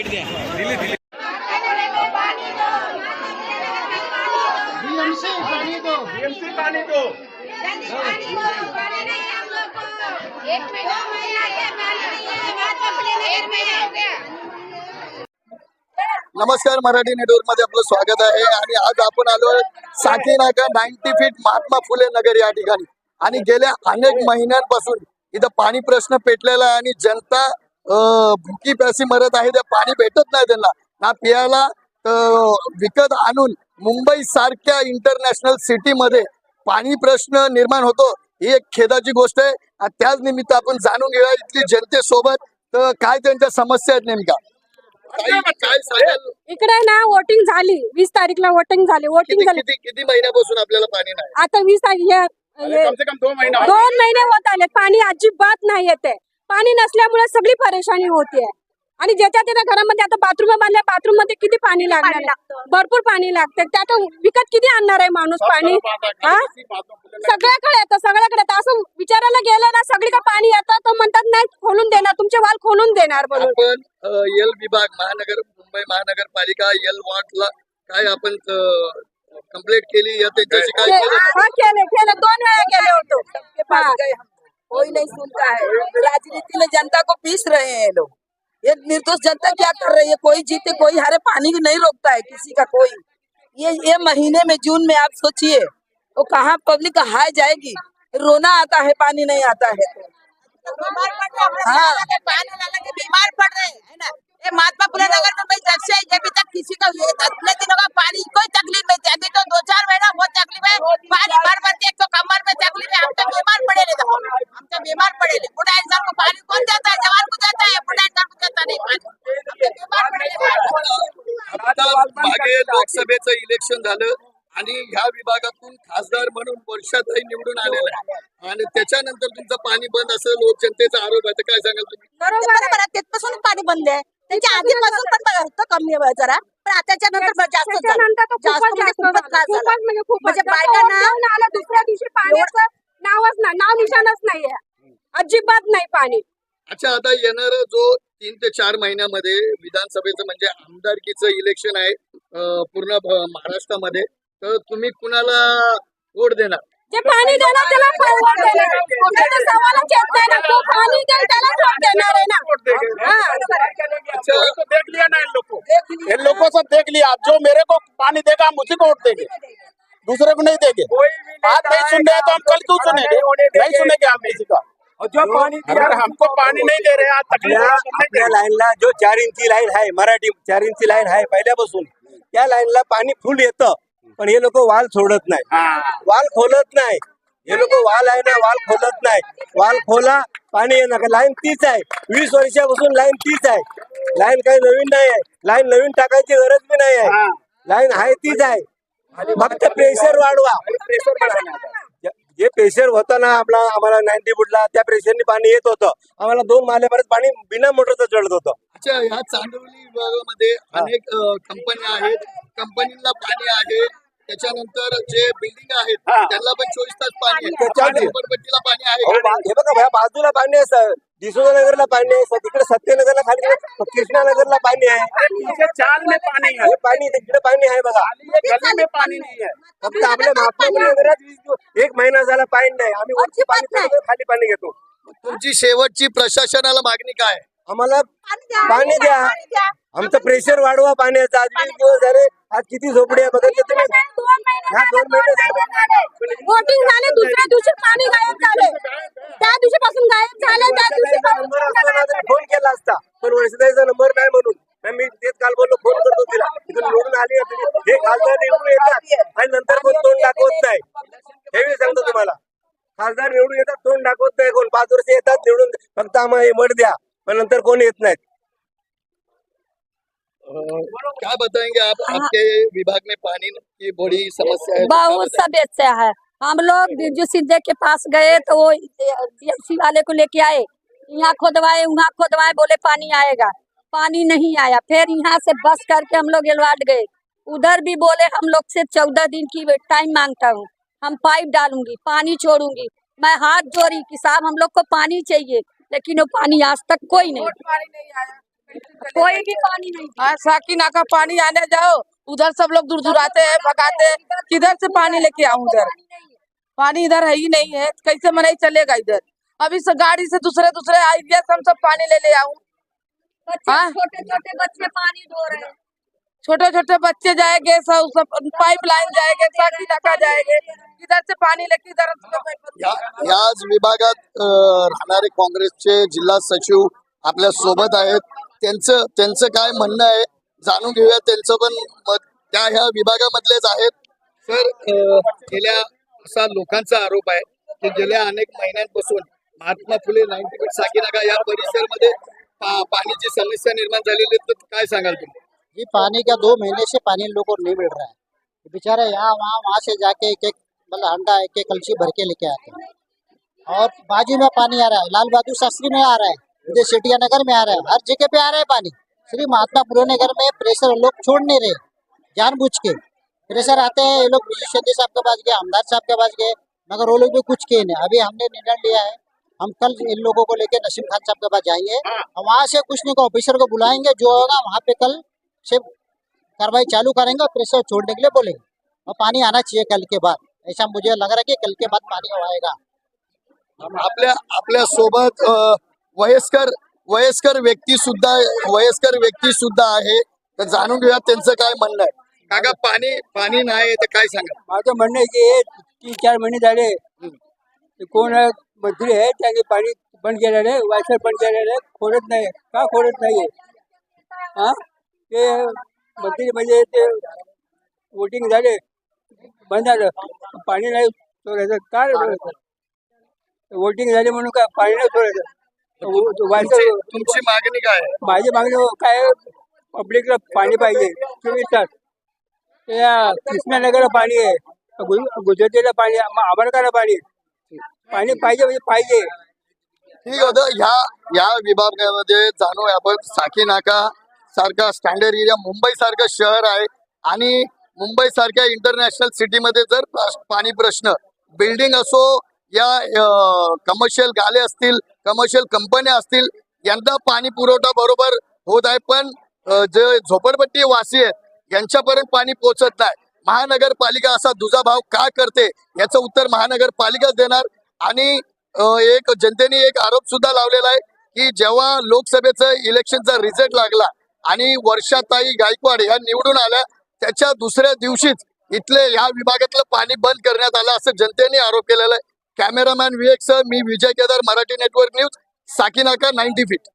Light द्या. BMC पानी दो BMC पानी दो. एक महीना दो. महीना से पानी नहीं बात अपने में एक महीना हो गया नमस्कार मराठी नेटवर्कमध्ये आपलं स्वागत आहे. आणि आज आपण आलो साकी नाका नाईन्टी फीट महात्मा फुले नगर या ठिकाणी. आणि गेल्या अनेक महिन्यांपासून इथं पाणी प्रश्न पेटलेला आहे आणि जनता भुकी प्यासी मरत आहे ते पाणी भेटत नाही त्यांना. ना पियाला तर विकत आणून मुंबई सारख्या इंटरनॅशनल सिटीमध्ये पाणी प्रश्न निर्माण होतो ही एक खेदाची गोष्ट आहे. आणि त्याच निमित्त आपण जाणून घेऊया इथली जनतेसोबत तर काय त्यांच्या समस्या आहेत नेमका काय काय सांगाल? इकडे ना वोटिंग झाली. वीस तारीखला वोटिंग झाली. वोटिंग झाली. किती महिन्यापासून आपल्याला पाणी नाही? आता वीस तारीख दोन महिने होत आले पाणी अजिबात नाही येते. पाणी नसल्यामुळे सगळी परेशानी होतीये. आणि ज्याच्या त्याच्या घरामध्ये आता बाथरूम बांधल्या बाथरूममध्ये किती पाणी लागणार आहे? भरपूर पाणी लागते. त्यात विकत किती आणणार आहे माणूस पाणी? हा? सगळ्याकडे येतं सगळ्याकडे येतं. असं विचारायला गेलं ना सगळीकडे पाणी येतं तर म्हणतात नाही खोलून देणार तुमचे वाल खोलून देणार म्हणून. यल विभाग महानगर मुंबई महानगरपालिका यल वॉर्डला काय आपण कंप्लेंट केली? या त्याच्याशी काय केलं? केले केले. दोन वेळा केले होतो. के कोई नहीं सुनता है। राजनीति में जनता को पीस रहे हैं ये लोग। ये निर्दोष जनता क्या कर रही है? कोई जीते कोई हारे पानी भी नहीं रोकता है किसी का कोई। ये ये महीने में जून में आप सोचिए वो तो कहाँ पब्लिक हाय जाएगी? रोना आता है पानी नहीं आता है। तो हाँ। लोकसभेचं इलेक्शन झालं आणि ह्या विभागातून खासदार म्हणून वर्षातही निवडून आलेला आहे. आणि त्याच्यानंतर तुमचं पाणी बंद असं लोक जनतेचा आरोप आहे तर काय सांगाल तुम्ही? बरोबर आहे. तिथपासून पाणी बंद आहे. त्याच्या आधीपासून पण होतं कमी आहे जरा. पण आताच्या नंतर जास्त म्हणजे म्हणजे. म्हणजे बायकांना- दुसऱ्या दिवशी पाण्याचं नावच नाही. नाव निशाणच नाहीये. अजिबात नाही पाणी. अच्छा आता येणार जो तीन ते चार महिन्यामध्ये विधानसभेचं म्हणजे आमदारकीचं इलेक्शन आहे पूर्ण महाराष्ट्रामध्ये तर तुम्ही कुणाला वोट देणार? जे पाणी देणार त्याला पण वोट देणार? त्याचा सवालच येत नाही ना. तो पाणी देईल त्यालाच वोट देणार आहे ना. हा. अच्छा. तो देख लिया ना इन लोग को. इन लोगों से देख लिया। जो मेरे को पानी देगा हम उसी को वोट देंगे। दूसरे को नहीं देंगे। आज नहीं सुन रहे तो हम कल क्यों सुनेंगे? नहीं सुनेंगे हम किसी का। जो पानी अगर हमको पानी नहीं दे रहे आज तकलीफ। लाईनला जो चार इंची लाईन आहे मराठी चार इंची लाईन आहे पहिल्यापासून त्या लाईनला पाणी फुल येतं. पण हे लोक वाल सोडत नाही. वाल खोलत नाही. हे लोक वाल आहे ना वाल खोलत नाही. वाल खोला पाणी येणार लाईन तीच आहे. वीस वर्षापासून लाईन तीच आहे. लाईन काही नवीन नाही आहे. लाईन नवीन टाकायची गरज बी नाही आहे. लाईन आहे तीच आहे. फक्त प्रेशर वाढवा. प्रेशर है। जे- प्रेशर होतं ना आपला आम्हाला नाईन्टी फुटला त्या प्रेशरने पाणी येत होतं. आम्हाला दोन माल्यापर्यंत पाणी बिना मोटरचं चढत होतं. अच्छा ह्या चांदवली विभागामध्ये अनेक कंपन्या आहेत. कंपनीला पाणी आहे. त्याच्यानंतर जे बिल्डिंग आहेत. त्यांना पण चोवीस तास पाणी आहे. पाणी आहे. हे बघा भया बाजूला पाणी आहे सर दिसोदा नगरला पाणी आहे तिकडे सत्यनगरला खाली कृष्णा नगरला पाणी आहे. चाल में पानी है हे पाणी तिकडे पाणी आहे बघा. ये गली में पानी नहीं है फक्त आपल्या महात्मा नगरात वीस दिवस- एक महिना झाला पाणी नाही. आम्ही वरती पाणी खाली पाणी घेतो. तुमची शेवटची प्रशासनाला मागणी काय? आहे? आम्हाला पाणी द्या. आमचं प्रेशर वाढवा पाण्याचा. आज वीस दिवस झाले. आज किती झोपडी आहे बघा तुम्ही. दोन महिने हा, दोन. वोटिंग झाले दुसऱ्या दिवशी पाणी गायब झाले. त्या दिवशीपासून गायब झाले त्या दिवशी फोन केला असता पण वर्षाताईचा नंबर नाही म्हणून. मी तेच काल बोललो फोन करतो तिला. तिथून निवडून आली हे खासदार निवडून येतात. आणि नंतर कोण तोंड दाखवत नाही. हे मी सांगतो तुम्हाला. खासदार निवडून येतात तोंड दाखवत नाही कोण. पाच वर्ष येतात निवडून. फक्त आम्हाला हे मत द्या. पण नंतर कोण येत नाहीत. क्या बताएँगे आप हाँ। आपके विभाग में पानी की बड़ी समस्या है बहुत समस्या है। हम लोग बिरजू सिद्धे के पास गए तो वो डीएमसी वाले को लेके आए। यहाँ खोदवाए वहाँ खोदवाए बोले पानी आएगा। पानी नहीं आया। फिर यहाँ से बस करके हम लोग एलवाड गए। उधर भी बोले हम लोग से चौदह दिन की टाइम माँगता हूँ। हम पाइप डालूँगी पानी छोड़ूँगी। मैं हाथ जोड़ी कि साहब हम लोग को पानी चाहिए। लेकिन वो पानी आज तक कोई नहीं कोई भी पानी नहीं हाँ साकिना का पानी आने जाओ। उधर सब लोग दूर दूर आते हैं भगाते हैं किधर से पानी लेके आऊँ उधर? पानी इधर है ही नहीं है। कैसे मनाई चलेगा इधर? अभी से गाड़ी से दूसरे दूसरे आइडिया से हम सब पानी ले ले आऊँ। हाँ? छोटे छोटे बच्चे पानी धो रहे हैं। छोटे छोटे बच्चे जाएंगे सब सब पाइप लाईन जाएंगे साकिना का जाएंगे। इधर से पानी लेके इधर याच विभागात राहणारे काँग्रेसचे जिल्हा सचिव आपल्यासोबत आहेत. त्यांचं त्यांचं काय म्हणणं आहे जाणून घेऊया. त्यांचं पण मत त्या ह्या विभागामधलेच आहेत. सर गेल्या असा लोकांचा आरोप आहे की गेल्या अनेक महिन्यांपासून महात्मा फुले नाईन्टी साकीनागा या परिसरमध्ये पाण्याची समस्या निर्माण झालेली तर काय सांगाल तुम्ही? ये पानी का दो महीने से पानी इन लोगों को नहीं मिल रहा है। बेचारे यहाँ वहाँ वहाँ से जाके एक एक मतलब हंडा एक एक कलसी भर के लेके आते हैं। और बाजू में पानी आ रहा है लाल बहादुर शास्त्री में आ रहा है इधर शेटिया नगर में आ रहा है हर जगह पे आ रहा है पानी। श्री महात्मा फुले नगर में प्रेशर लोग छोड़ नहीं रहे जानबूझ के। प्रेशर आते हैं ये लोग विजय शिंदे साहब के पास गए हमदार साहब के पास गए मगर वो लोग भी कुछ किए नहीं। अभी हमने निर्णय लिया है हम कल इन लोगों को लेकर नसीम खान साहब के पास जाएँगे और वहाँ से कुछ नहीं को ऑफिसर को बुलाएँगे जो होगा वहाँ पे कल से कार्रवाई चालू करेंगे और प्रेशर छोड़ने के लिए बोलेंगे। और पानी आना चाहिए कल के बाद। ऐसा मुझे लग रहा है कि कल के बाद पानी आएगा। आपल्या आपल्यासोबत वयस्कर वयस्कर व्यक्ती सुद्धा वयस्कर व्यक्ती सुद्धा आहे. तर जाणून घेऊया त्यांचं काय म्हणणं आहे. काका पाणी पाणी नाही तर काय सांगा? माझं म्हणणं आहे की हे तीन चार महिने झाले. ते कोण आहे, मंत्री आहे त्यांनी पाणी बंद केलेलं आहे वायसर बंद केलेलं आहे खोडत नाही का खोडत नाही हा? ते मंत्री म्हणजे ते वोटिंग झाले. बंद झालं. पाणी नाही सोडायचं. का वोटिंग झाले म्हणून का पाणी नाही सोडायचं? तुमची मागणी काय माझी मागणी काय पब्लिकला पाणी पाहिजे. चोवीस तास कृष्णानगरला पाणी आहे. गु- गुजरातीला पाणी आंबेडकरला पाणी आहे. पाणी पाहिजे म्हणजे पाहिजे. ठीक होतं ह्या या विभागामध्ये जाणूया आपण. साकी नाका सारखा स्टँडर्ड एरिया मुंबई सारखं शहर आहे. आणि मुंबई सारख्या इंटरनॅशनल सिटीमध्ये जर पाणी प्रश्न बिल्डिंग असो या कमर्शियल गाले असतील कमर्शियल कंपन्या असतील यांना पाणी पुरवठा बरोबर होत आहे. पण जे झोपडपट्टी वासी आहेत यांच्यापर्यंत पाणी पोहोचत नाही. महानगरपालिका असा दुजाभाव का करते? याचं उत्तर महानगरपालिकाच देणार. आणि एक जनतेने एक आरोप सुद्धा लावलेला आहे की जेव्हा लोकसभेचं इलेक्शनचा रिझल्ट लागला आणि वर्षाताई गायकवाड ह्या निवडून आल्या. त्याच्या दुसऱ्या दिवशीच इथले या विभागातलं पाणी बंद करण्यात आलं असं जनतेने आरोप केलेला आहे. कॅमेरामॅन विवेक मी Vijay Kedar Marathi network news Sakinaka ninety feet.